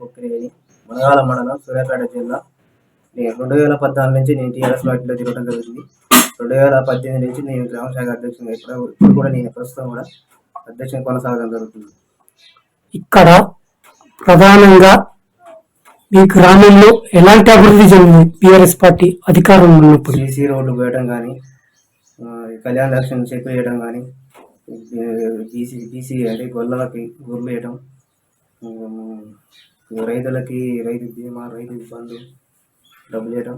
కుక్కిరేని మునగాల మండలం సూర్యాపేట జిల్లా నేను రెండు వేల పద్నాలుగు నుంచి నేను టీఆర్ఎస్ పార్టీలో తిరగడం జరుగుతుంది రెండు వేల పద్దెనిమిది నుంచి నేను గ్రామ శాఖ అధ్యక్షునిగా ఇప్పుడు ఇప్పుడు కూడా నేను ప్రస్తుతం కూడా అధ్యక్షుని కొనసాగడం జరుగుతుంది ఇక్కడ ప్రధానంగా మీ గ్రామంలో ఎలాంటి అభివృద్ధి జరిగింది బీఆర్ఎస్ పార్టీ అధికారంలో ఉన్నప్పుడు సీసీ రోడ్లు వేయడం కానీ కళ్యాణ లక్ష్యం చెక్ వేయడం కానీ బీసీ బీసీ అంటే గొల్లలకి గొర్రెలు వేయడం రైతులకి రైతు బీమా రైతు బంధు డబ్బులు వేయడం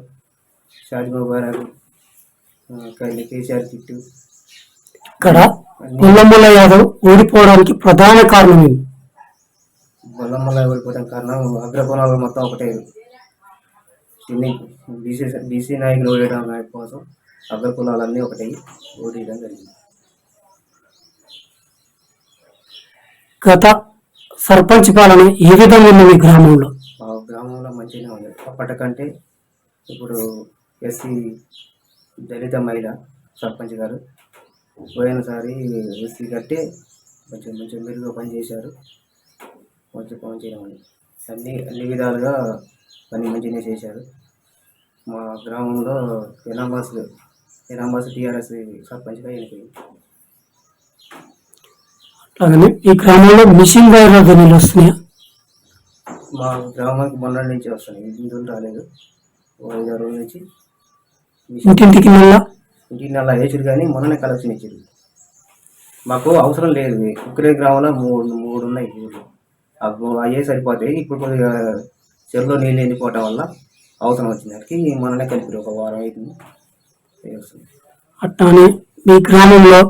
షాది మొబైల్ కేసీఆర్ కిట్టు ఇక్కడ పుల్లమ్మల యాదవ్ ఓడిపోవడానికి ప్రధాన కారణం ఏంటి గొల్లమ్మల ఓడిపోవడం కారణం అగ్రకులాలు మొత్తం ఒకటే. చిన్ని బీసీ బీసీ నాయకులు ఓడేయడం కోసం అగ్రకులాలన్నీ ఒకటే. ఓడేయడం జరిగింది. గత సర్పంచ్ పాలన ఏ విధంగా ఉంది మీ గ్రామంలో? గ్రామంలో మంచిగానే ఉంది. అప్పటికంటే ఇప్పుడు ఎస్సీ దళిత మహిళ సర్పంచ్ గారు పోయినసారి ఎస్సీ కట్టి కొంచెం కొంచెం మెరుగుగా పనిచేశారు. కొంచెం పని ఉంది. అన్ని అన్ని విధాలుగా పని మంచిగానే చేశారు. మా గ్రామంలో ఎనాంబాస్ ఎనాంబాస్ టీఆర్ఎస్ సర్పంచ్గా ఎన్నికైంది. అలాగనే ఈ గ్రామంలో మిషన్ వైర్ల ధ్వనులు వస్తున్నాయా? మా గ్రామానికి మొన్నటి నుంచి వస్తున్నాయి. ఇంటి రాలేదు. ఐదారు రోజుల నుంచి ఇంటింటికి నెల ఇంటికి నెల వేసారు కానీ మొన్ననే కలెక్షన్ ఇచ్చారు మాకు అవసరం లేదు. ఉక్రే గ్రామంలో మూడు మూడు ఉన్నాయి ఊళ్ళు అవి అయ్యే సరిపోతాయి. ఇప్పుడు కొద్దిగా చెరువులో నీళ్ళు ఎండిపోవటం వల్ల అవసరం వచ్చింది. దానికి మొన్ననే కలిపి ఒక వారం అవుతుంది. అట్లానే మీ గ్రామంలో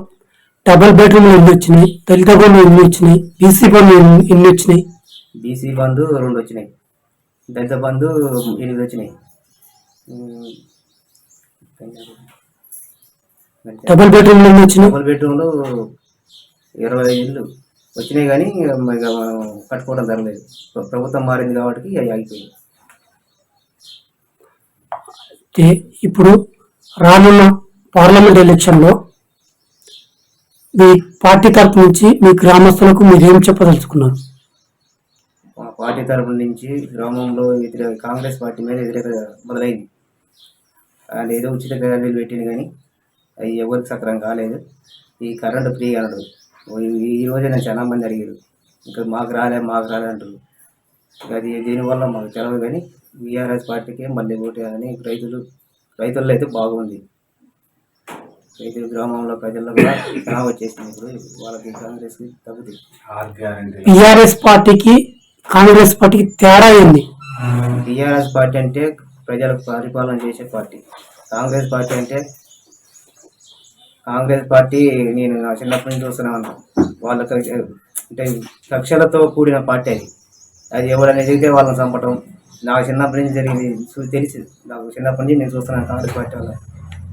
డబుల్ బెడ్రూమ్లు ఎన్ని వచ్చినాయి? దళిత బంధు ఎన్ని వచ్చినాయి? బీసీ బంధు ఎన్ని- వచ్చినాయి? బీసీ బంధు రెండు వచ్చినాయి. దళిత బంధు ఎనిమిది వచ్చినాయి. డబుల్ బెడ్రూమ్లు ఎన్ని వచ్చినాయి? డబుల్ బెడ్రూమ్లు ఇరవై ఐదు ఇల్లు వచ్చినాయి కానీ ఇక మనం కట్టుకోవడం జరగలేదు. ప్ర- ప్రభుత్వం మారింది కాబట్టి అవి ఆగిపోయింది ఇప్పుడు రానున్న పార్లమెంట్ ఎలక్షన్లో మీ పార్టీ తరపు నుంచి మీ గ్రామస్తులకు మీరు ఏం చెప్పదలుచుకున్నారు? మా పార్టీ తరపు నుంచి గ్రామంలో వ్యతిరేక కాంగ్రెస్ పార్టీ మీద వ్యతిరేక మొదలైంది. వాళ్ళు ఏదో ఉచిత గ్యాలీలు పెట్టింది కానీ అవి ఎవరికి సక్రం కాలేదు. ఈ కరెంటు ఫ్రీ అనడు ఈ- రోజైనా రోజే చాలా మంది అడిగారు. ఇంకా మాకు రాలే మాకు రాలే అంటారు అది దీనివల్ల మాకు తెలవదు కానీ బీఆర్ఎస్ పార్టీకి మళ్ళీ ఓటేయాలని రైతులు రైతుల్లో అయితే బాగుంది. రైతులు గ్రామంలో ప్రజల్లో కూడా వచ్చేసింది ఇప్పుడు వాళ్ళకి తగ్గుతుంది. టీఆర్ఎస్ పార్టీకి కాంగ్రెస్ పార్టీకి తేడా ఏంది? టీఆర్ఎస్ పార్టీ అంటే ప్రజలకు పరిపాలన చేసే పార్టీ. కాంగ్రెస్ పార్టీ అంటే కాంగ్రెస్ పార్టీ నేను నా చిన్నప్పటి నుంచి చూస్తున్నాను వాళ్ళకి అంటే కక్షలతో కూడిన పార్టీ అది. అది ఎవరైనా ఎదిగితే వాళ్ళని చంపటం. నాకు చిన్నప్పటి నుంచి జరిగింది. చూ- తెలిసి నాకు చిన్నప్పటి నుంచి నేను చూస్తున్నాను కాంగ్రెస్ పార్టీ వాళ్ళ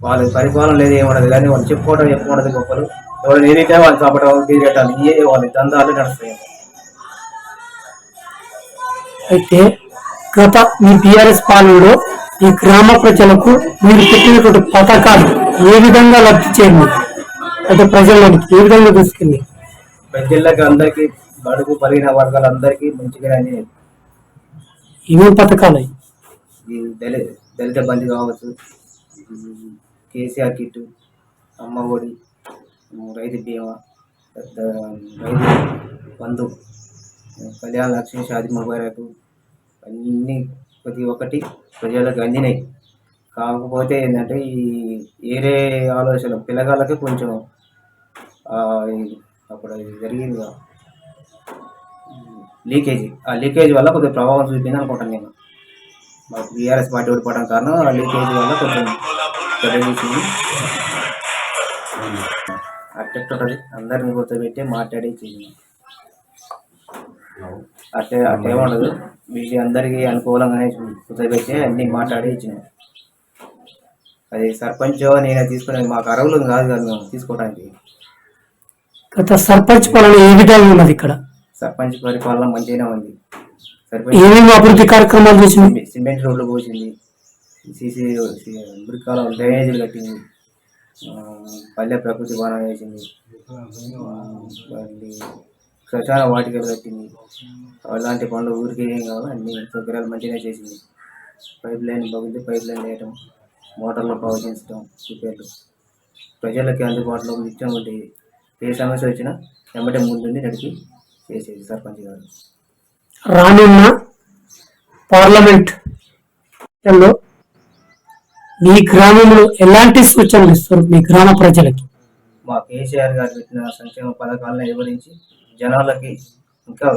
వాళ్ళు పరిపాలన లేదు ఏముండదు. కానీ వాళ్ళు చెప్పుకోవడం చెప్పుకోవడం గొప్పలు. ఎవరైనా ఎదిగితే వాళ్ళు చంపటం తీరేటాలు ఇవే వాళ్ళ దందాలు నడుస్తాయి. అయితే గత మీ టీఆర్ఎస్ పాలనలో ఈ గ్రామ ప్రజలకు మీరు పెట్టినటువంటి పథకాలు ఏ విధంగా లబ్ధి చేయండి? అంటే ప్రజల్లోనికి ఏ విధంగా తీసుకెళ్ళి? ప్రజలకు అందరికీ బడుగు బలిగిన వర్గాలందరికీ మంచిగా అందినాయి ఏమేమి పథకాలు దళిత బంధు కావచ్చు. కేసీఆర్ కిట్టు అమ్మ ఒడి రైతు బీమా పెద్ద రైతు బంధు కళ్యాణ లక్ష్మి షాది మొబైలకు అన్నీ ప్రతి ఒక్కటి ప్రజలకు అందినాయి. కాకపోతే ఏంటంటే ఈ వేరే ఆలోచన పిల్లగాళ్ళకి కొంచెం అప్పుడు జరిగింది లీకేజీ ఆ లీకేజ్ వల్ల కొద్దిగా ప్రభావం చూపింది అనుకుంటాను నేను. మా బీఆర్ఎస్ పార్టీ ఓడిపోవడం కారణం ఆ లీకేజ్ వల్ల కొంచెం ఉంటుంది అందరిని కూర్చోబెట్టి మాట్లాడి చేసింది అట్టే అట్టే ఉండదు. వీటి అందరికీ అనుకూలంగానే కూర్చోబెట్టి అన్ని మాట్లాడి ఇచ్చినాం అది సర్పంచ్ నేను తీసుకునే మాకు అర్హులు కాదు కదా మేము తీసుకోవడానికి గత సర్పంచ్ పాలన ఏ విధంగా ఉన్నది ఇక్కడ? సర్పంచ్ పరిపాలన మంచిగానే ఉంది. సర్పంచ్ ఏమేమి అభివృద్ధి కార్యక్రమాలు చేసింది? సిమెంట్ రోడ్లు పోసింది. సీసీ మురికాల డ్రైనేజీలు కట్టింది. పల్లె ప్రకృతి వనం వేసింది మళ్ళీ శ్మశాన వాటికలు కట్టింది. అలాంటి పనులు ఊరికి ఏం కావాలి అన్ని సౌకర్యాలు మంచిగా చేసింది. పైప్ లైన్ బాగుంది. పైప్ లైన్ వేయటం మోటార్లు బాగు చేయించడం రిపేర్లు. ప్రజలకి అందుబాటులో నిత్యం ఒకటి ఏ సమస్య వచ్చినా వెంబటే ముందుండి నడిపి చేసేది సర్పంచ్ గారు. రానున్న పార్లమెంట్ ఎన్నికల్లో మీ గ్రామంలో ఎలాంటి సూచనలు ఇస్తారు మీ గ్రామ ప్రజలకి? మా కేసీఆర్ గారు పెట్టిన సంక్షేమ పథకాలను వివరించి జనాలకి ఇంకా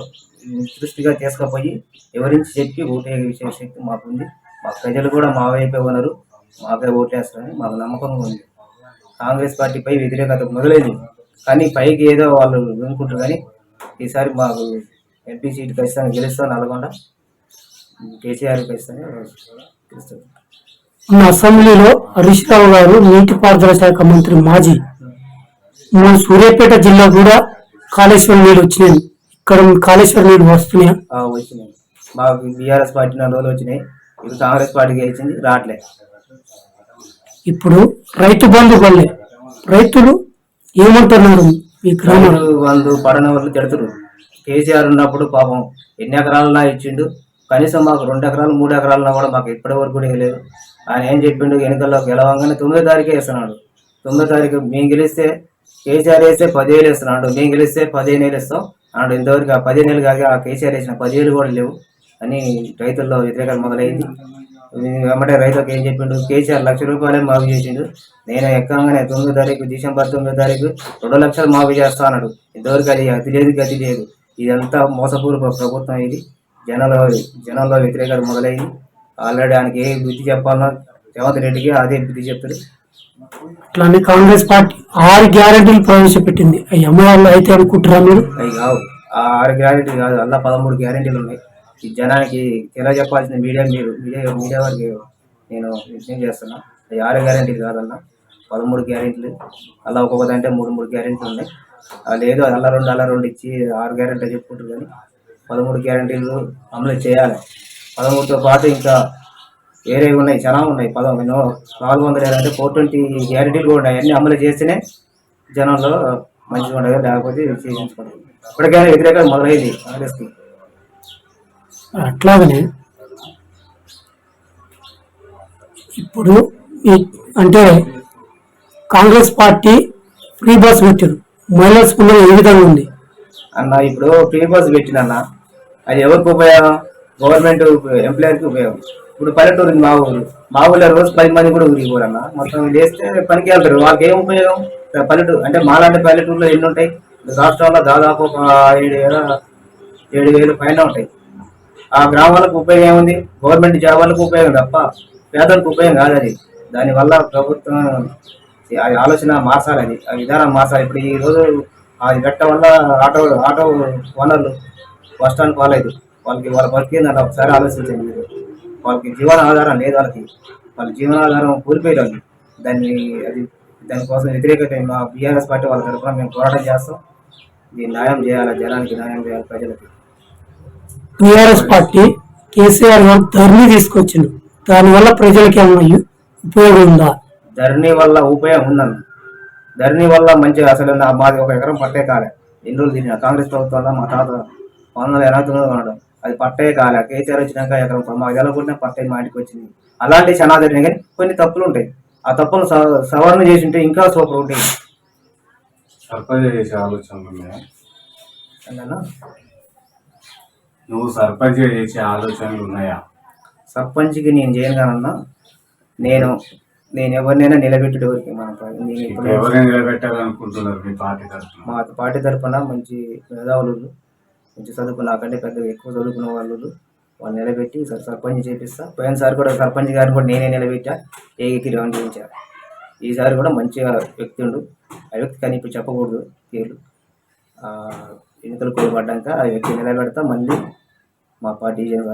దృష్టిగా తీసుకుపోయి వివరించి చెప్పి ఓటే విషయ శక్తి మాకుంది. మా ప్రజలు కూడా మా వైపే ఉన్నారు. మాకే ఓటేస్తారని మాకు నమ్మకం ఉంది. కాంగ్రెస్ పార్టీపై వ్యతిరేకత మొదలైంది. కానీ పైకి ఏదో వాళ్ళు అనుకుంటారు కానీ ఈసారి మాకు ఎంపీ సీట్ ఖచ్చితంగా గెలుస్తాం నల్గొండ. కేసీఆర్ ఖచ్చితంగా గెలుస్తుంది మన అసెంబ్లీలో హరీష్ రావు గారు నీటిపారుదల శాఖ మంత్రి మాజీ. మన సూర్యాపేట జిల్లా కూడా కాళేశ్వరం నీళ్ళు వచ్చినాయి. ఇక్కడ కాళేశ్వరం నీళ్ళు వస్తున్నాయా? వచ్చినాయి మాకు బీఆర్ఎస్ పార్టీ నాలుగు రోజులు వచ్చినాయి. ఇప్పుడు కాంగ్రెస్ పార్టీ గెలిచింది రావట్లే. ఇప్పుడు రైతు బంధు వల్లే రైతులు ఏమంటున్నారు ఈ గ్రామంలో? వాళ్ళు పడన వాళ్ళు తిడతారు కేసీఆర్ ఉన్నప్పుడు పాపం ఎన్ని ఎకరాలన్నా ఇచ్చిండు. కనీసం మాకు రెండు ఎకరాలు మూడు ఎకరాలన్నా కూడా మాకు ఇప్పటి వరకు కూడా లేదు ఆయన ఏం చెప్పిండు? ఎన్నికల్లో గెలవంగానే తొమ్మిదో తారీఖే ఇస్తున్నాడు తొమ్మిదో తారీఖు మేము గెలిస్తే కేసీఆర్ వేస్తే పదివేలు ఇస్తున్నాడు మేము గెలిస్తే పదిహేను వేలు ఇస్తాం అన్నాడు ఇంతవరకు ఆ పదిహేను వేలు కాక ఆ కేసీఆర్ వేసిన పదివేలు కూడా లేవు అని రైతుల్లో వ్యతిరేకత మొదలైంది. వెంబడే రైతులకు ఏం చెప్పిండు? కేసీఆర్ లక్ష రూపాయలే మాఫీ చేసిండు. నేను ఎక్కగానే తొమ్మిదో తారీఖు డిసెంబర్ తొమ్మిదో తారీఖు రెండు లక్షలు మాఫీ చేస్తా అన్నాడు. ఇంతవరకు అది అతి లేదు గతి లేదు. ఇదంతా మోసపూర్వక ప్రభుత్వం ఇది. జనాల జనాల్లో వ్యతిరేకత మొదలైంది. ఆల్రెడీ ఆయనకి ఏ బుద్ధి చెప్పాలన్నా రేవంత్ రెడ్డికి అదే బుద్ధి చెప్తారు. అట్లానే కాంగ్రెస్ పార్టీ ఆరు గ్యారెంటీలు ప్రవేశపెట్టింది. అవి అమ్మవాళ్ళు అయితే అనుకుంటారా మీరు? అవి కావు. ఆ ఆరు గ్యారెంటీ కాదు అలా పదమూడు గ్యారెంటీలు ఉన్నాయి. ఈ జనానికి తెలియజెప్పాల్సిన మీడియా మీరు మీడియా మీడియా వారికి నేను విషయం చేస్తున్నా. అవి ఆరు గ్యారెంటీలు కాదన్న పదమూడు గ్యారెంటీలు. అలా ఒక్కొక్క అంటే మూడు మూడు గ్యారెంటీలు ఉన్నాయి. లేదు అలా రెండు అలా రెండు ఇచ్చి ఆరు గ్యారెంటీలు చెప్పుకుంటారు కానీ పదమూడు గ్యారెంటీలు అమలు చేయాలి. పదమూడుతో పాటు ఇంకా వేరే ఉన్నాయి చాలా ఉన్నాయి. పదమూడు నాలుగు వందల అంటే ఫోర్ ట్వంటీ గ్యారెంటీలు కూడా ఉన్నాయి. అన్నీ అమలు చేస్తేనే జనంలో మంచిగా ఉండదు. లేకపోతే చేయించుకోవడం ఇప్పటికైనా వ్యతిరేకత మొదలైంది కాంగ్రెస్కి. అట్లాగనే ఇప్పుడు అంటే కాంగ్రెస్ పార్టీ ఫ్రీ బస్ పెట్టారు మహిళలకు ముందు ఏ విధంగా ఉంది. అన్న ఇప్పుడు ఫ్రీ బస్ పెట్టినన్న అది ఎవరికి ఉపయోగం? గవర్నమెంట్ ఎంప్లాయర్కి ఉపయోగం. ఇప్పుడు పల్లెటూరు మా ఊరు మా ఊళ్ళో రోజు పది మంది కూడా ఊరికి పోరన్న. మొత్తం చేస్తే పనికి వెళ్తారు. వాళ్ళకి ఏం ఉపయోగం పల్లెటూరు అంటే మాలాంటి పల్లెటూరులో ఎన్ని ఉంటాయి? రాష్ట్రంలో దాదాపు ఒక ఏడు వేల ఏడు వేలు పైన ఉంటాయి. ఆ గ్రామాలకు ఉపయోగం ఏముంది? గవర్నమెంట్ జాబ్ వాళ్ళకు ఉపయోగం తప్ప పేదలకు ఉపయోగం కాదు అది. దానివల్ల ప్రభుత్వం ఆ ఆలోచన మార్చాలి అది. ఆ విధానం మార్చాలి. ఇప్పుడు ఈ రోజు అది పెట్టడం వల్ల ఆటో ఆటో ఓనర్లు బస్ స్టాండ్ పాలేదు. వాళ్ళకి వాళ్ళ బతికింది అలా ఒకసారి ఆలోచించండి మీరు. వాళ్ళకి జీవన ఆధారం లేదు వాళ్ళకి. వాళ్ళ జీవనాధారం కోల్పోయారు దాన్ని అది దానికోసం వ్యతిరేకత మా బీఆర్ఎస్ పార్టీ వాళ్ళ తరఫున మేము పోరాటం చేస్తాం. ఇది న్యాయం చేయాలి? జనానికి న్యాయం చేయాలి ప్రజలకి? టిఆర్ఎస్ పార్టీ కేసీఆర్ గారు ధర్ని తీసుకొచ్చిండు. దానివల్ల ప్రజలకి ఏమన్నా ఉపయోగం ఉందా? ధరణి వల్ల ఉపయోగం ఉందన్న. ధరణి వల్ల మంచిగా అసలు మాది ఒక ఎకరం పట్టే కాలే. ఎన్ని రోజులు తిరిగిన కాంగ్రెస్ ప్రభుత్వంలో మా తాత వందల ఎనభై తొమ్మిది ఉన్నాడు అది పట్టే కాలే. కేసీఆర్ వచ్చినాక ఎకరం మాకు ఎలాగొట్టినా పట్టే మా ఇంటికి వచ్చింది. అలాంటి చాలా జరిగినాయి కానీ కొన్ని తప్పులు ఉంటాయి. ఆ తప్పులు సవరణ చేసి ఉంటే ఇంకా సూపర్ ఉంటాయి. సర్పంచ్ చేసే ఆలోచనలు? నువ్వు సర్పంచ్ చేసే ఆలోచనలు ఉన్నాయా? సర్పంచ్కి నేను చేయను కానన్నా నేను నేను ఎవరినైనా నిలబెట్టడం వరకు మన నేను ఎవరైనా నిలబెట్టాలనుకుంటున్నారు మీ పార్టీ తరఫున? మా పార్టీ తరఫున మంచి మేధావులు కొంచెం చదువుకున్న నాకంటే పెద్ద ఎక్కువ చదువుకున్న వాళ్ళు వాళ్ళు నిలబెట్టి సర్ సర్పంచ్ చేపిస్తా. పోయినసారి కూడా సర్పంచ్ గారిని కూడా నేనే నిలబెట్టా. ఏకి రౌండ్ చేయించా ఈసారి కూడా మంచిగా వ్యక్తి ఉండు. ఆ వ్యక్తి కానీ ఇప్పుడు చెప్పకూడదు పేర్లు. ఎన్నికలు కోల్పడ్డాక ఆ వ్యక్తి నిలబెడతా. మళ్ళీ మా పార్టీ విజయం